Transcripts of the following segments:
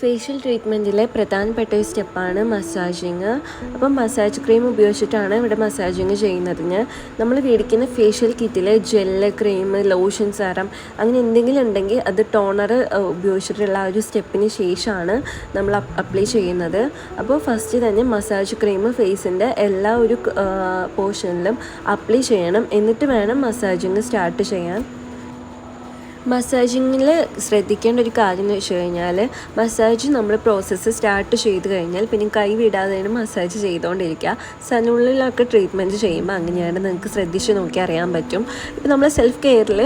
Facial ട്രീറ്റ്മെന്റിലെ പ്രധാനപ്പെട്ട ഒരു സ്റ്റെപ്പാണ് മസാജിങ്. അപ്പം മസാജ് ക്രീം ഉപയോഗിച്ചിട്ടാണ് ഇവിടെ മസാജിങ് ചെയ്യുന്നത് നമ്മൾ മേടിക്കുന്ന ഫേഷ്യൽ കിറ്റിൽ ജെല്ല് ക്രീം ലോഷൻ സെറം അങ്ങനെ എന്തെങ്കിലും ഉണ്ടെങ്കിൽ അത് ടോണർ ഉപയോഗിച്ചിട്ടുള്ള ആ ഒരു സ്റ്റെപ്പിന് ശേഷമാണ് നമ്മൾ അപ്ലൈ ചെയ്യുന്നത്. അപ്പോൾ ഫസ്റ്റ് തന്നെ മസാജ് ക്രീം ഫേസിന്റെ എല്ലാ ഒരു പോർഷനിലും അപ്ലൈ ചെയ്യണം. എന്നിട്ട് വേണം മസാജിങ് സ്റ്റാർട്ട് ചെയ്യാൻ. മസാജിങ്ങിൽ ശ്രദ്ധിക്കേണ്ട ഒരു കാര്യം എന്ന് വെച്ച് കഴിഞ്ഞാൽ മസാജ് നമ്മൾ പ്രോസസ്സ് സ്റ്റാർട്ട് ചെയ്ത് കഴിഞ്ഞാൽ പിന്നെ കൈ വിടാതെയാണ് മസാജ് ചെയ്തുകൊണ്ടിരിക്കുക സനുള്ളിലൊക്കെ ട്രീറ്റ്മെന്റ് ചെയ്യുമ്പോൾ അങ്ങനെയാണ് നിങ്ങൾക്ക് ശ്രദ്ധിച്ച് നോക്കി അറിയാൻ പറ്റും. ഇപ്പോൾ നമ്മൾ സെൽഫ് കെയറിൽ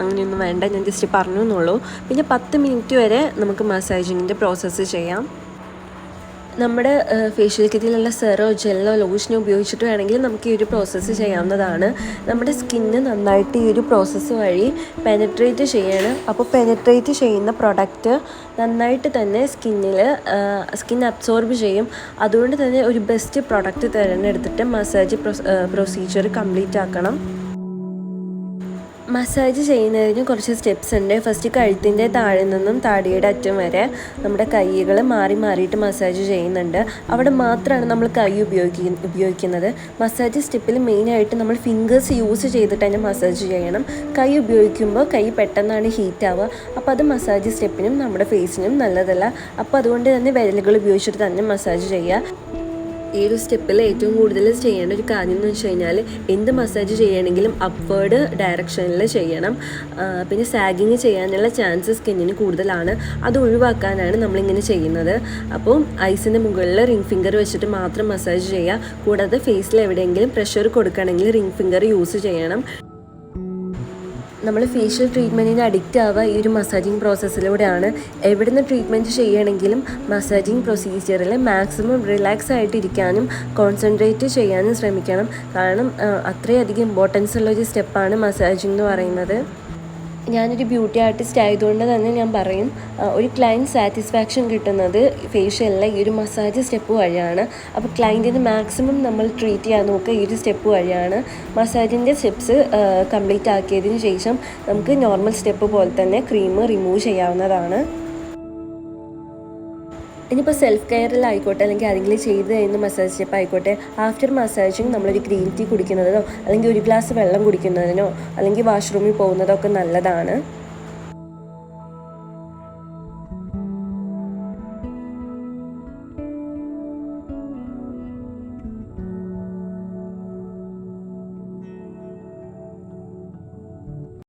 അങ്ങനെയൊന്നും വേണ്ട ഞാൻ ജസ്റ്റ് പറഞ്ഞു എന്നുള്ളൂ പിന്നെ പത്ത് മിനിറ്റ് വരെ നമുക്ക് മസാജിങ്ങിന്റെ പ്രോസസ്സ് ചെയ്യാം. നമ്മുടെ ഫേഷ്യൽ കിറ്റിലുള്ള സെറോ ജെല്ലോ ലോഷനോ ഉപയോഗിച്ചിട്ട് വേണമെങ്കിൽ നമുക്ക് ഈ ഒരു പ്രോസസ്സ് ചെയ്യാവുന്നതാണ്. നമ്മുടെ സ്കിന്ന് നന്നായിട്ട് ഈ ഒരു പ്രോസസ്സ് വഴി പെനട്രേറ്റ് ചെയ്യണം. അപ്പോൾ പെനട്രേറ്റ് ചെയ്യുന്ന പ്രൊഡക്റ്റ് നന്നായിട്ട് തന്നെ സ്കിന്നിൽ സ്കിൻ അബ്സോർബ് ചെയ്യും. അതുകൊണ്ട് തന്നെ ഒരു ബെസ്റ്റ് പ്രൊഡക്റ്റ് തിരഞ്ഞെടുത്തിട്ട് മസാജ് പ്രൊസീജിയർ കംപ്ലീറ്റ് ആക്കണം. മസാജ് ചെയ്യുന്നതിന് കുറച്ച് സ്റ്റെപ്സ് ഉണ്ട്. ഫസ്റ്റ് കഴുത്തിന്റെ താഴെ നിന്നും താടിയുടെ അറ്റം വരെ നമ്മുടെ കൈകൾ മാറി മാറിയിട്ട് മസാജ് ചെയ്യുന്നുണ്ട്. അവിടെ മാത്രമാണ് നമ്മൾ കൈ ഉപയോഗിക്ക ഉപയോഗിക്കുന്നത്. മസാജ് സ്റ്റെപ്പിൽ മെയിനായിട്ട് നമ്മൾ ഫിംഗേഴ്സ് യൂസ് ചെയ്തിട്ട് തന്നെ മസാജ് ചെയ്യണം. കൈ ഉപയോഗിക്കുമ്പോൾ കൈ പെട്ടെന്നാണ് ഹീറ്റ് ആവുക. അപ്പോൾ അത് മസാജ് സ്റ്റെപ്പിനും നമ്മുടെ ഫേസിനും നല്ലതല്ല. അപ്പോൾ അതുകൊണ്ട് തന്നെ വിരലുകൾ ഉപയോഗിച്ചിട്ട് തന്നെ മസാജ് ചെയ്യുക. ഈ ഒരു സ്റ്റെപ്പിൽ ഏറ്റവും കൂടുതൽ ചെയ്യേണ്ട ഒരു കാര്യം എന്ന് വെച്ച് കഴിഞ്ഞാൽ എന്ത് മസാജ് ചെയ്യണമെങ്കിലും അപ്വേർഡ് ഡയറക്ഷനിൽ ചെയ്യണം. പിന്നെ സാഗിങ് ചെയ്യാനുള്ള ചാൻസ് സ്കിന്നിന് കൂടുതലാണ്. അത് ഒഴിവാക്കാനാണ് നമ്മളിങ്ങനെ ചെയ്യുന്നത്. അപ്പോൾ ഐസിന്റെ മുകളിൽ റിംഗ് ഫിംഗർ വെച്ചിട്ട് മാത്രം മസാജ് ചെയ്യുക. കൂടാതെ ഫേസിൽ എവിടെയെങ്കിലും പ്രഷർ കൊടുക്കണമെങ്കിൽ റിംഗ് ഫിംഗർ യൂസ് ചെയ്യണം. നമ്മൾ ഫേഷ്യൽ ട്രീറ്റ്മെന്റിന് അഡിക്റ്റ് ആവുക ഈ ഒരു മസാജിങ് പ്രോസസ്സിലൂടെയാണ് എവിടെ നിന്ന് ട്രീറ്റ്മെന്റ് ചെയ്യണമെങ്കിലും മസാജിങ് പ്രൊസീജിയറിൽ മാക്സിമം റിലാക്സ് ആയിട്ടിരിക്കാനും കോൺസെൻട്രേറ്റ് ചെയ്യാനും ശ്രമിക്കണം. കാരണം അത്രയധികം ഇമ്പോർട്ടൻസ് ഉള്ള ഒരു സ്റ്റെപ്പാണ് മസാജിങ് എന്ന് പറയുന്നത്. ഞാനൊരു ബ്യൂട്ടി ആർട്ടിസ്റ്റ് ആയതുകൊണ്ട് തന്നെ ഞാൻ പറയും ഒരു ക്ലയന്റ് സാറ്റിസ്ഫാക്ഷൻ കിട്ടുന്നത് ഫേഷ്യലിലെ ഈ ഒരു മസാജ് സ്റ്റെപ്പ് വഴിയാണ്. അപ്പോൾ ക്ലയന്റിന് മാക്സിമം നമ്മൾ ട്രീറ്റ് ചെയ്യാൻ നോക്കുക ഈ ഒരു സ്റ്റെപ്പ് വഴിയാണ്. മസാജിന്റെ സ്റ്റെപ്സ് കംപ്ലീറ്റ് ആക്കിയതിന് ശേഷം നമുക്ക് നോർമൽ സ്റ്റെപ്പ് പോലെ തന്നെ ക്രീം റിമൂവ് ചെയ്യാവുന്നതാണ്. ഇനിയിപ്പോൾ സെൽഫ് കെയറിലായിക്കോട്ടെ അല്ലെങ്കിൽ ആരെങ്കിലും ചെയ്ത് കഴിയുന്ന മസാജ് സ്റ്റെപ്പ് ആയിക്കോട്ടെ ആഫ്റ്റർ മസാജിങ് നമ്മളൊരു ഗ്രീൻ ടീ കുടിക്കുന്നതിനോ അല്ലെങ്കിൽ ഒരു ഗ്ലാസ് വെള്ളം കുടിക്കുന്നതിനോ അല്ലെങ്കിൽ വാഷ്റൂമിൽ പോകുന്നതോ ഒക്കെ നല്ലതാണ്.